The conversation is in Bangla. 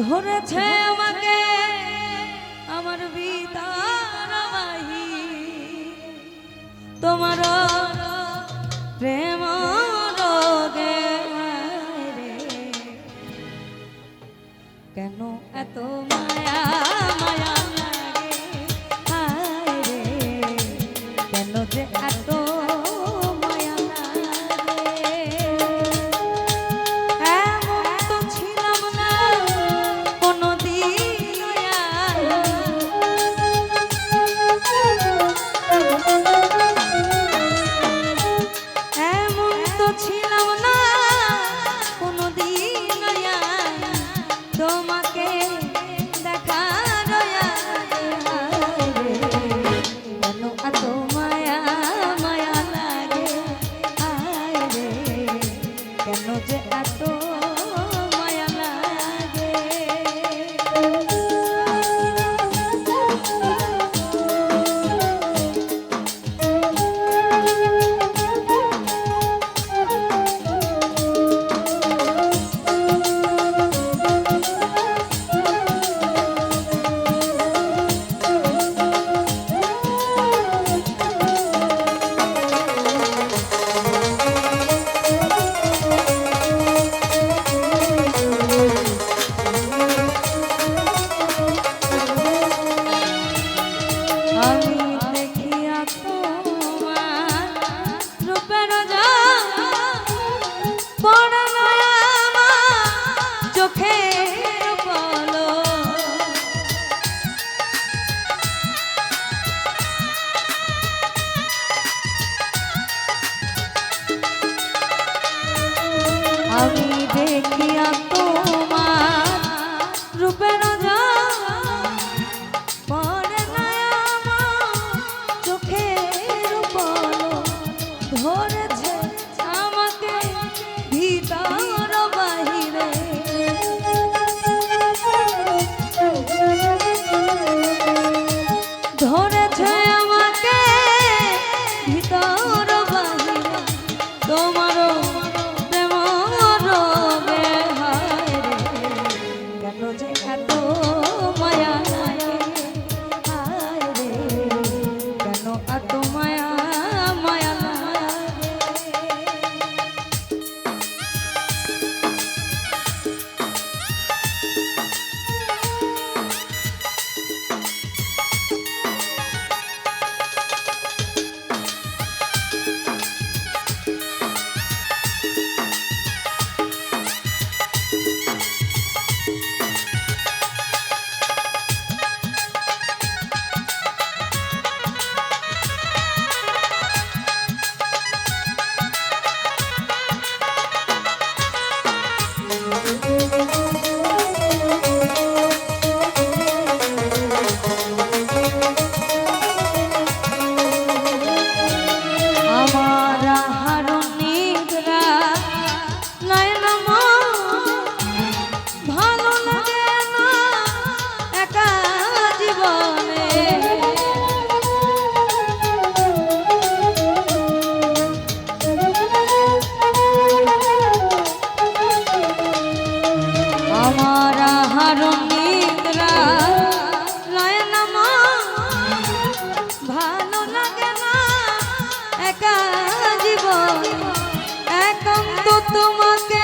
ধরেছে আমাকে আমার বিতারাবাহী তোমার প্রেম রে। কেন এত মায়? একা জীবন একান্ত তোমাকে